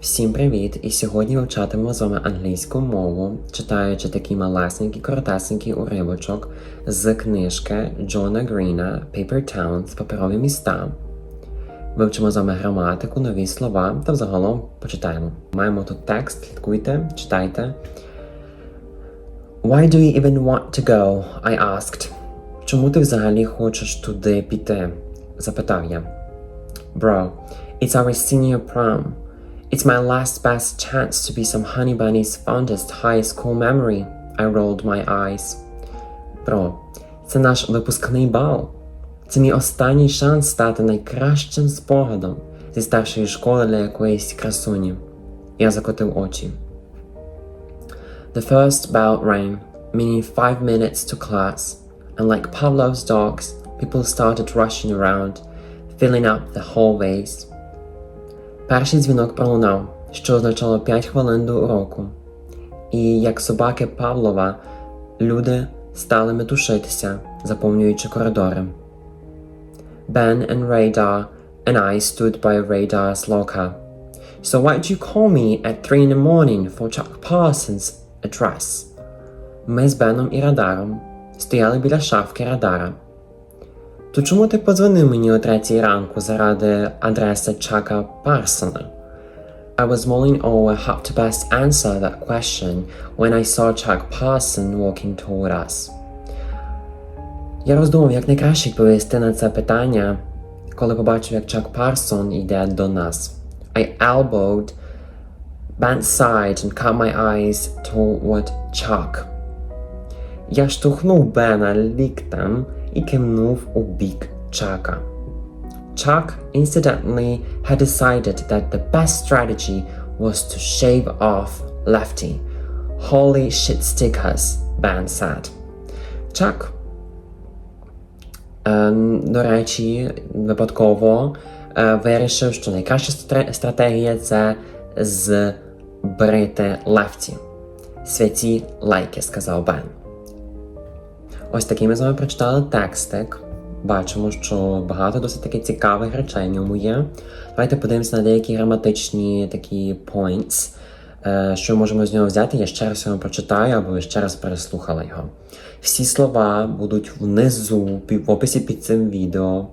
Всім привіт! І сьогодні вивчатимемо з вами англійську мову, читаючи такий малесенький, коротесенький уривочок з книжки Джона Гріна Paper Towns Паперові міста. Вивчимо з вами граматику, нові слова та взагалом почитаємо. Маємо тут текст, слідкуйте, читайте. Why do you even want to go? I asked. Чому ти взагалі хочеш туди піти? запитав я. Bro, it's our senior prom. It's my last best chance to be some honey bunny's fondest high school memory. I rolled my eyes. Бро, це наш випускний бал. Це мій останній шанс стати найкращим спогадом зі старшої школи для якоїсь красуні. Я закотив очі. The first bell rang, meaning five minutes to class, and like Pavlov's dogs, people started rushing around, filling up the hallways. Перший дзвінок пролунав, що означало 5 хвилин до уроку. І як собаки Павлова, люди стали метушитися, заповнюючи коридори. Ben and Radar and I stood by Radar's locker. So why'd you call me at 3 in the morning for Chuck Parsons' address? Ми з Беном і Радаром стояли біля шафки Радара. То чому ти подзвонив мені о третій ранку заради адреси Чака Парсона? I was mulling over how to best answer that question when I saw Chuck Parson walking toward us. Я роздумав, як найкраще відповісти на це питання, коли побачив, як Чак Парсон йде до нас. I elbowed, bent side and cut my eyes toward Chuck. Я штовхнув Бена ліктем і кивнув у бік Чака. Incidentally had decided that the best strategy was to shave off Lefty. Holy shit stickers, Ben said. Ем, до речі, випадково е, вирішив, що найкраща стратегія це збрити Лефті. Святі лайки, сказав Бен. Ось такий ми з вами прочитали текстик. Бачимо, що багато досить таки цікавих речей в ньому є. Давайте подивимося на деякі граматичні такі points, е, що можемо з нього взяти. Я ще раз його прочитаю, або ви ще раз переслухали його. Всі слова будуть внизу, в описі під цим відео.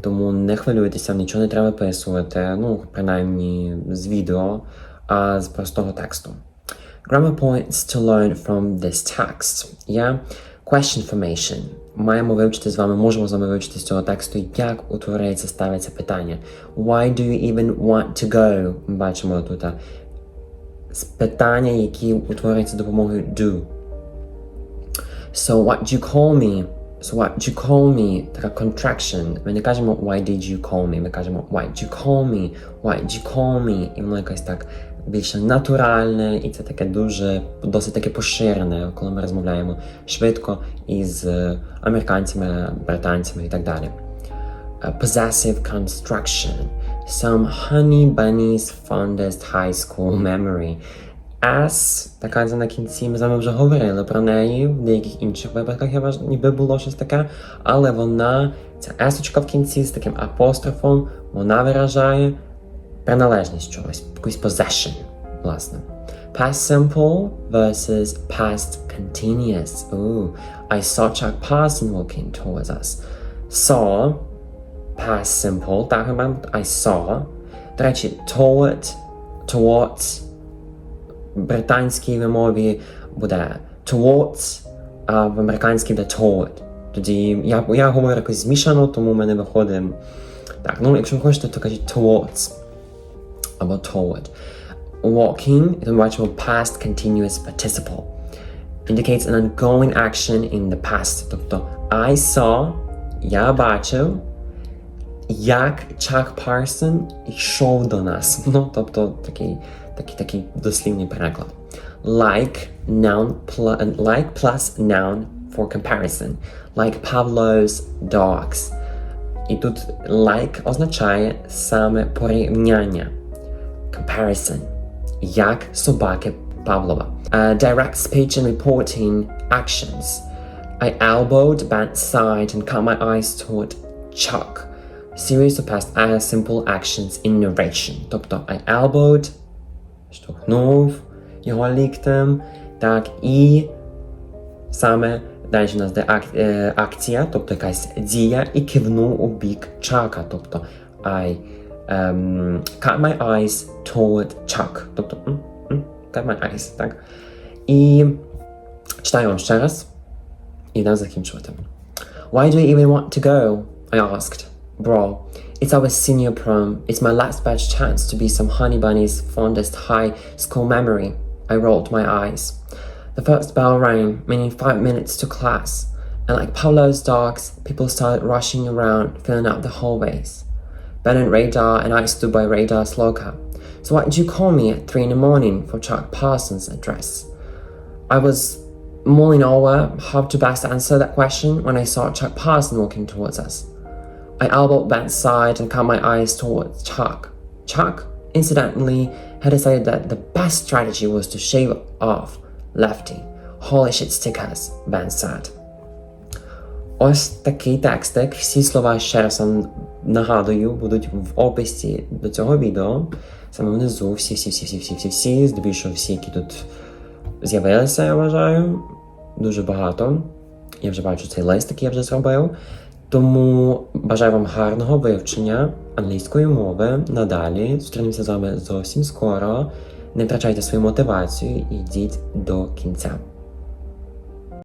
Тому не хвилюйтеся, нічого не треба виписувати, ну, принаймні з відео, а з простого тексту. Grammar points to learn from this text. Yeah? Question formation. Маємо вивчити з вами, можемо з вами вивчити з цього тексту, як утворюється, ставиться питання. Why do you even want to go? Ми бачимо тут а, з питання, які утворюються за допомогою do. So what did you call me? So what did you call me? Така contraction. Ми не кажемо why did you call me? Ми кажемо why did you call me? Why did you call me? І воно якось так більше натуральне, і це таке дуже досить таке поширене, коли ми розмовляємо швидко із е, американцями, британцями і так далі. A possessive construction. Some honey bunny's fondest high school memory. S, така на кінці, ми з вами вже говорили про неї, в деяких інших випадках я вваж... ніби було щось таке, але вона, ця есочка в кінці з таким апострофом, вона виражає приналежність чогось, якусь possession, власне. Past simple versus past continuous. Ooh, I saw Chuck Parson walking towards us. Saw, past simple, так, I saw. До речі, toward, towards, в британській вимові буде towards, а в американській буде toward. Тоді я, я говорю якось змішано, тому в мене виходить. Так, ну якщо ви хочете, то кажіть towards або toward. Walking, то ми бачимо past continuous participle. Indicates an ongoing action in the past. Тобто I saw, я бачив, як Чак Парсон йшов до нас. Ну, тобто такий, такий, такий дослівний переклад. Like noun pl- like plus noun for comparison. Like Pavlo's dogs. І тут like означає саме порівняння. Comparison. Як собаки Павлова. Uh, direct speech and reporting actions. I elbowed, bent side, and cut my eyes toward Chuck. Series of past uh, simple actions in narration. Тобто I elbowed, штовхнув його ліктем. Так, і саме далі у нас де ак, е, акція, тобто якась дія, і кивнув у бік Чака. Тобто I um, cut my eyes toward Chuck. Тобто м, м, cut my eyes, так? І читаю вам ще раз і дам закінчувати. Why do you even want to go? I asked. Bro, it's our senior prom. It's my last batch chance to be some honey bunny's fondest high school memory. I rolled my eyes. The first bell rang, meaning five minutes to class, and like Pavlov's dogs, people started rushing around, filling up the hallways. Ben and Radar and I stood by Radar's locker. So why did you call me at three in the morning for Chuck Parsons' address? I was mulling over how to best answer that question when I saw Chuck Parson walking towards us. I elbowed Ben's side and cut my eyes towards Chuck. Chuck, incidentally, had decided that the best strategy was to shave off Lefty. Holy shit stickers, Ben said. Ось такий текстик. Всі слова ще раз вам нагадую, будуть в описі до цього відео. Саме внизу, всі, всі, всі, всі, всі, всі, всі, здебільшого всі, які тут з'явилися, я вважаю. Дуже багато. Я вже бачу цей лист, який я вже зробив. Тому бажаю вам гарного вивчення англійської мови надалі. Зустрінемося з вами зовсім скоро. Не втрачайте свою мотивацію і йдіть до кінця.